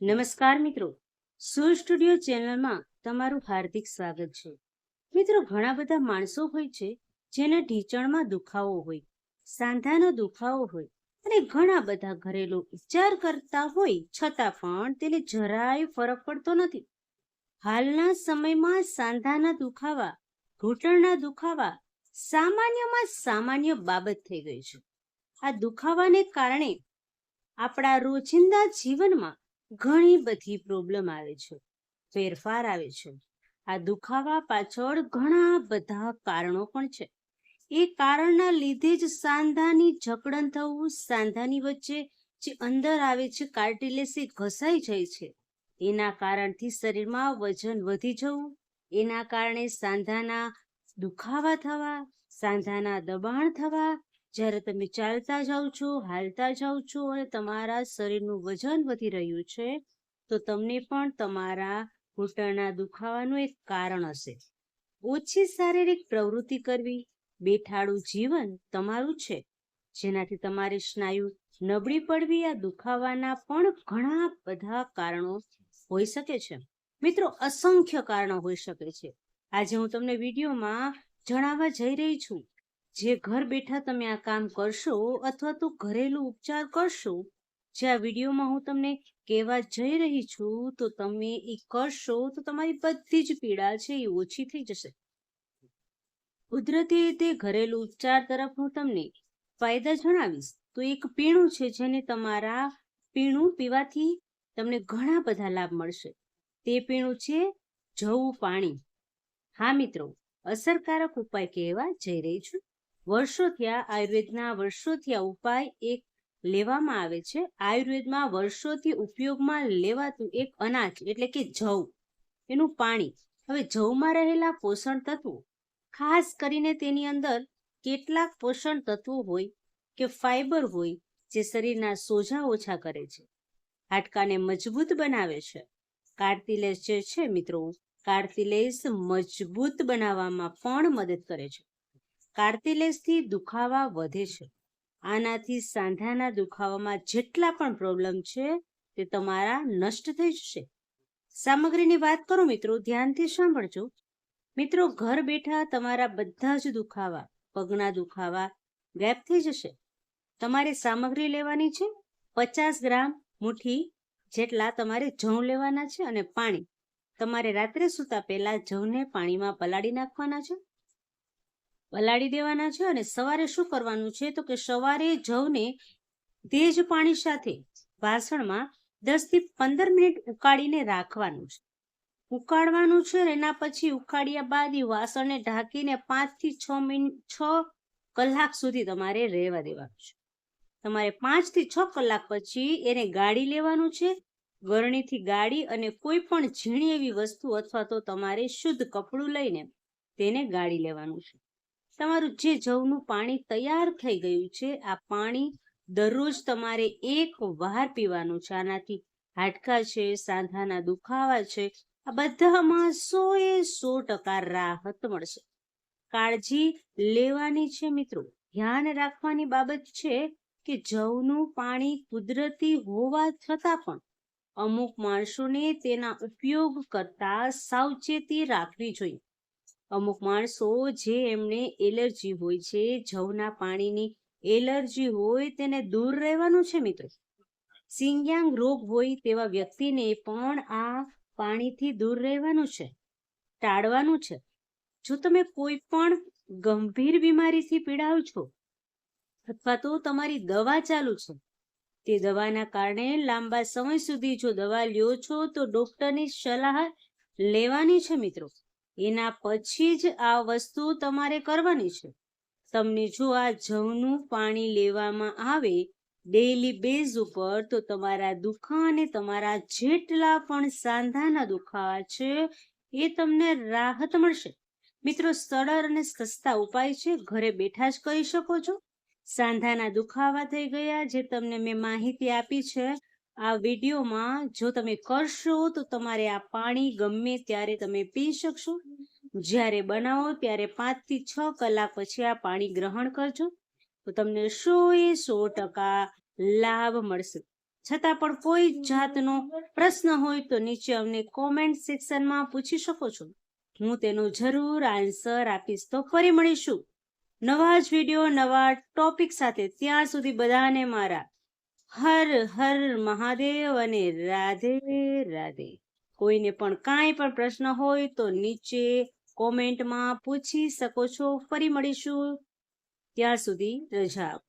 નમસ્કાર મિત્રો. સુર સ્ટુડિયો ચેનલમાં તમારું હાર્દિક સ્વાગત છે. મિત્રો, ઘણા બધા માણસો હોય છે જેને ઢીચણમાં દુખાવો હોય, સાંધાનો દુખાવો હોય અને ઘણા બધા ઘરેલું ઉપચાર કરતા હોય છતાં પણ તેને જરાય ફરક પડતો નથી. હાલના સમયમાં સાંધાના દુખાવા, ઘૂંટણના દુખાવા સામાન્યમાં સામાન્ય બાબત થઈ ગઈ છે. આ દુખાવાને કારણે આપણા રોજિંદા જીવનમાં ઘણી બધી પ્રોબ્લેમ આવે છે, ફેરફાર આવે છે. આ દુખાવા પાછળ ઘણા બધા કારણો પણ છે. એ કારણના લીધે જ સાંધાની જકડન થવું સાંધાની વચ્ચે જે અંદર આવે છે, કાર્ટિલેસ એ ઘસાઈ જાય છે. એના કારણથી શરીરમાં વજન વધી જવું, એના કારણે સાંધાના દુખાવા થવા, સાંધાના દબાણ થવા જ્યારે તમે ચાલતા જાઓ છો, હાલતા જાઓ છો અને તમારા શરીરનું વજન વધી રહ્યું છે, તો તમને પણ તમારા ઘૂંટણના દુખાવાનું એક કારણ હશે. ઓછી શારીરિક પ્રવૃત્તિ કરવી, બેઠાડું જીવન તમારું છે, જેનાથી તમારી સ્નાયુ નબળી પડવી આ દુખાવાના પણ ઘણા બધા કારણો હોઈ શકે છે. મિત્રો, અસંખ્ય કારણો હોઈ શકે છે. આજે હું તમને વિડીયોમાં જણાવવા જઈ રહી છું. જે ઘર બેઠા તમે આ કામ કરશો અથવા તો ઘરેલું ઉપચાર કરશો, જે આ વિડીયોમાં હું તમને કહેવા જઈ રહી છું, તો તમે એ કરશો તો તમારી બધી જ પીડા છે એ ઓછી થઈ જશે. કુદરતી રીતે ઘરેલું ઉપચાર તરફ હું તમને ફાયદા જણાવીશ. તો એક પીણું છે જેને તમારા પીણું પીવાથી તમને ઘણા બધા લાભ મળશે. તે પીણું છે જવું પાણી. હા મિત્રો, અસરકારક ઉપાય કહેવા જઈ રહી છું. વર્ષોથી થયા આયુર્વેદના વર્ષોથી આ ઉપાય એક લેવામાં આવે છે. આયુર્વેદમાં વર્ષોથી ઉપયોગમાં લેવાતું એક અનાજ એટલે કે જવ, એનું પાણી. હવે જવમાં રહેલા પોષણ તત્વો, ખાસ કરીને તેની અંદર કેટલાક પોષણ તત્વો હોય કે ફાઈબર હોય જે શરીરના સોજા ઓછા કરે છે, હાડકાને મજબૂત બનાવે છે. કાર્તિલેસ જે છે મિત્રો કાર્તિલેસ મજબૂત બનાવવામાં પણ મદદ કરે છે. કાર્તિલેજથી દુખાવા વધે છે. આનાથી સાંધાના દુખાવામાં જેટલા પણ પ્રોબ્લેમ છે, તે તમારા નષ્ટ થઈ જશે. સામગ્રીની વાત કરો મિત્રો, ધ્યાનથી સાંભળજો. મિત્રો, ઘર બેઠા તમારા બધા જ દુખાવા, પગના દુખાવા ગાયબ થઈ જશે. તમારે સામગ્રી લેવાની છે, પચાસ ગ્રામ મુઠ્ઠી જેટલા તમારે જવ લેવાના છે અને પાણી. તમારે રાત્રે સૂતા પહેલા જવને પાણીમાં પલાળી નાખવાના છે. પલાળી દેવાના છે અને સવારે શું કરવાનું છે? તો કે સવારે જવને તે જ પાણી સાથે વાસણમાં દસથી પંદર મિનિટ ઉકાળીને રાખવાનું છે. ઉકાળવાનું છે એના પછી ઉકાળ્યા બાદ વાસણને ઢાંકીને પાંચથી છ મિનિટ છ કલાક સુધી તમારે રહેવા દેવાનું છે. તમારે પાંચથી છ કલાક પછી એને ગાળી લેવાનું છે. ગરણીથી ગાળી અને કોઈ પણ ઝીણી એવી વસ્તુ અથવા તો તમારે શુદ્ધ કપડું લઈને તેને ગાળી લેવાનું છે. તમારું જે જવનું પાણી તૈયાર થઈ ગયું છે, આ પાણી દરરોજ તમારે એક વાર પીવાનું છે. આનાથી હાડકા છે, સાંધાના દુખાવા છે, આ બધામાં સો એ સો ટકા રાહત મળશે. કાળજી લેવાની છે મિત્રો. ધ્યાન રાખવાની બાબત છે કે જવનું પાણી કુદરતી હોવા છતાં પણ અમુક માણસોને તેના ઉપયોગ કરતા સાવચેતી રાખવી જોઈએ. અમુક માણસો જે એમને એલર્જી હોય છે, જવના પાણીની એલર્જી હોય તેને દૂર રહેવાનું છે મિત્રો. સિંગ્યાંગ રોગ હોય તેવા વ્યક્તિને પણ આ પાણીથી દૂર રહેવાનું છે, ટાળવાનું છે. જો તમે કોઈ પણ ગંભીર બીમારીથી પીડાવ છો અથવા તો તમારી દવા ચાલુ છે, તે દવાના કારણે લાંબા સમય સુધી જો દવા લ્યો છો તો ડોક્ટરની સલાહ લેવાની છે મિત્રો. એના પછી જ આ વસ્તુ તમારે કરવાની છે. તમને જો આ જવનું પાણી લેવામાં આવે ડેઈલી બેઝ ઉપર, તો તમારા દુખા અને તમારા જેટલા પણ સાંધાના દુખાવા છે, એ તમને રાહત મળશે. મિત્રો, સરળ અને સસ્તા ઉપાય છે. ઘરે બેઠા જ કરી શકો છો. સાંધાના દુખાવા થઈ ગયા, જે તમને મેં માહિતી આપી છે આ વિડીયોમાં જો તમે કરશો તો તમારે આ પાણી ગમે ત્યારે તમે પી શકશો. જ્યારે બનાવો ત્યારે પાંચથી છ કલાક પછી આ પાણી ગ્રહણ કરજો. તો તમને સો એ સો ટકા લાભ મળશે. છતાં પણ કોઈ જાતનો પ્રશ્ન હોય તો નીચે અમને કોમેન્ટ સેક્શનમાં પૂછી શકો છો. હું તેનો જરૂર આન્સર આપીશ. તો ફરી મળીશું. નવા જ વીડિયો, નવા ટોપિક સાથે ત્યાં સુધી બધાને મારા હર હર મહાદેવ અને રાધે રાધે. કોઈને પણ કાંઈ પણ પ્રશ્ન હોય તો નીચે કોમેન્ટમાં પૂછી શકો છો. ફરી મળીશું. ત્યાં સુધી રજા આપો.